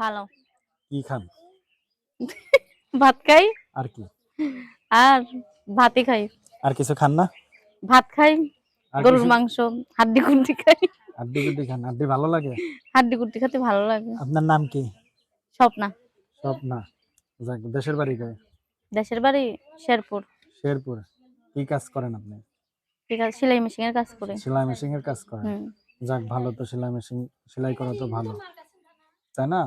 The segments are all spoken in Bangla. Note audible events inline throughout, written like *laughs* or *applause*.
ভালো। কি খান? ভাত খাই। আর কি? আর ভাতই খাই। আর কিছু খান না? ভাত খাই গরুর মাংস হাড্ডি কুন্ডি খাই। আড্ডি গুড্ডি খান আড্ডি ভালো লাগে? হাড্ডি কুন্ডি খেতে ভালো লাগে। আপনার নাম কি? স্বপ্না। সব না যাক দেশের বাড়ি কই দেশের বাড়ি শেরপুর। শেরপুর। কি কাজ করেন আপনি? ঠিক আছে সেলাই মেশিন এর কাজ করে। সেলাই মেশিন এর কাজ করেন? যাক ভালো তো সেলাই মেশিন সেলাই করা তো ভালো। তাই না।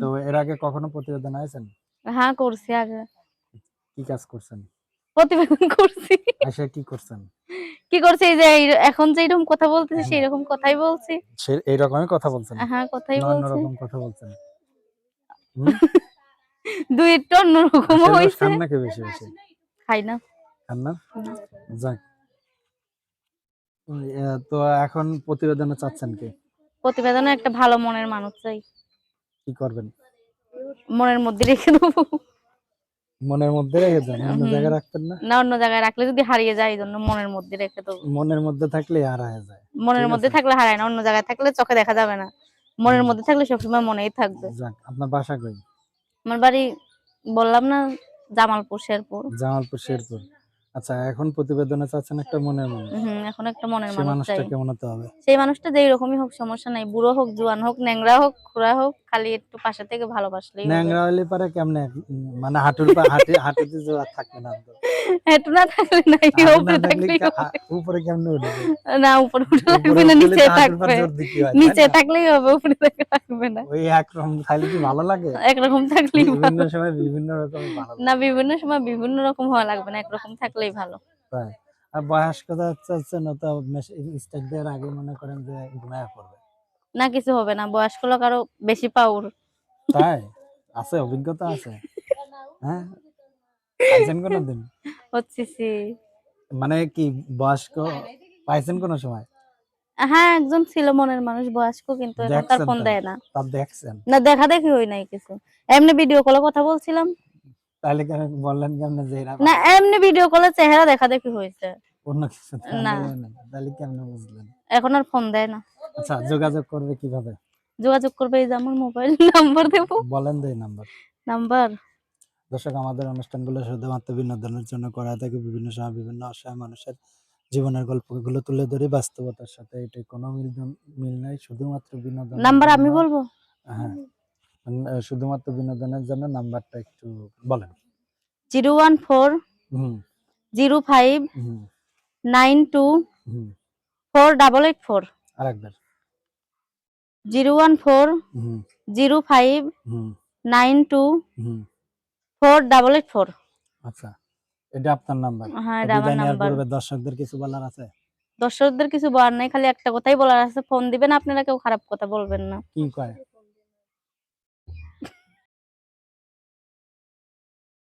তো এর আগে কখনো প্রতিবেদন আছেন হ্যাঁ করছি আগে। কি কাজ করছেন? প্রতিবেদন *laughs* করছি। এসে কি করছেন? কি করছি? এই যে এখন যে এরকম কথা বলতেছি সেই রকম কথাই বলছি। সে এইরকমই কথা বলছেন। হ্যাঁ কথাই না বলছি। অন্যরকম কথা বলছেন। *laughs* দুই একটু অন্যরকম আশের রস হয়েছে খান নাকি বেশি বেশি? খাই না। খান না। যাক। তো এখন প্রতিবেদনে চাচ্ছেন কি? প্রতিবেদনে একটা ভালো মনের মানুষ চাই। কি করবেন? মনের মধ্যে রেখে দেবো। মনের মধ্যে রেখে দেন অন্য জায়গায় রাখতেন না? না অন্য জায়গায় রাখলে যদি হারিয়ে যায় এই জন্য মনের মধ্যে রেখে দেবো। মনের মধ্যে থাকলে আর হয়ে যায়। মনের মধ্যে থাকলে হারায় না অন্য জায়গায় থাকলে চোখে দেখা যাবে না। মনের মধ্যে থাকলে সবসময় মনেই থাকবে। যাক আপনার বাসা কই? আমার বাড়ি বললাম না জামালপুর শেরপুর। জামালপুর শেরপুর। আচ্ছা এখন প্রতিবেদনে চাচ্ছেন একটা মনের মানুষ। হম এখন একটা মনের মানুষ মানুষটা কেমন হতে হবে। সেই মানুষটা যেই রকমই হোক সমস্যা নাই। বুড়ো হোক জোয়ান হোক ন্যাংরা হোক খুড়া হোক খালি একটু পাশে থেকে ভালোবাসলেই। ন্যাংরা হলে পারে কেমনে? মানে হাঁটুর পা হাঁটে হাঁটুতে জোড়া থাকবে না। তো। না থাকলে নাই উপরে থাকলে উপরে কেমনে উঠবে? না উপরে উঠে লাগবে না নিচে থাকবে। নিচে থাকলেই হবে উপরে থেকে লাগবে না। ওই একরকম খাইলে কি ভালো লাগে? একরকম থাকলেই বিভিন্ন সময় বিভিন্ন রকম ভালো না বিভিন্ন সময় বিভিন্ন রকম হওয়া লাগবে না একরকম থাকলেই ভালো। আর বয়স্কতা হচ্ছে হচ্ছে না তো স্টেজ দেওয়ার আগে মনে করেন যে ঘুমায় পড়বে। না কিছু হবে না বয়স্ক লোক আরও বেশি পাউর তাই? আছে অভিজ্ঞতা আছে। হ্যাঁ? কোনোদিন? হচ্ছে সে। মানে কি বয়স্ক? পাইছেন কোনো সময়? হ্যাঁ একজন ছিল মনের মানুষ বয়স্ক কিন্তু এখন তার ফোন দেয় না। তার দেখছেন? না দেখা দেখি হই নাই কিছু। এমনি ভিডিও কলে কথা বলছিলাম। তাহলে কেন বললেন কেমনে যে না এমনি ভিডিও কলে চেহারা দেখা দেখি হয়েছে অন্য কিছু না। তাহলে কেমনে বুঝলেন? এখন আর ফোন দেয় না। আচ্ছা যোগাযোগ করবে কীভাবে? যোগাযোগ করবে এই যে আমার মোবাইল নাম্বার দেবো। বলেন দেই নাম্বার নাম্বার দর্শক আমাদের অনুষ্ঠানগুলো শুধুমাত্র বিনোদনের জন্য করা থাকে বিভিন্ন সময় বিভিন্ন অসহায় মানুষের জীবনের গল্পগুলো তুলে ধরে বাস্তবতার সাথে এটা কোনো মিল মিল নাই শুধুমাত্র বিনোদন নাম্বার আমি বলব? হ্যাঁ শুধুমাত্র বিনোদনের জন্য নাম্বারটা একটু বলেন। Zero one four hmm. Zero five nine two four double eight four. আরেকবার। Zero one four zero five nine two hmm. Four double eight four. আচ্ছা এটা আপনার নাম্বার? হ্যাঁ এটা আমার নাম্বার। দর্শকদের কিছু বলার আছে? দর্শকদের কিছু বলার নাই খালি একটা কথাই বলার আছে ফোন দিবেন আপনারা কেউ খারাপ কথা বলবেন না। কি কয়?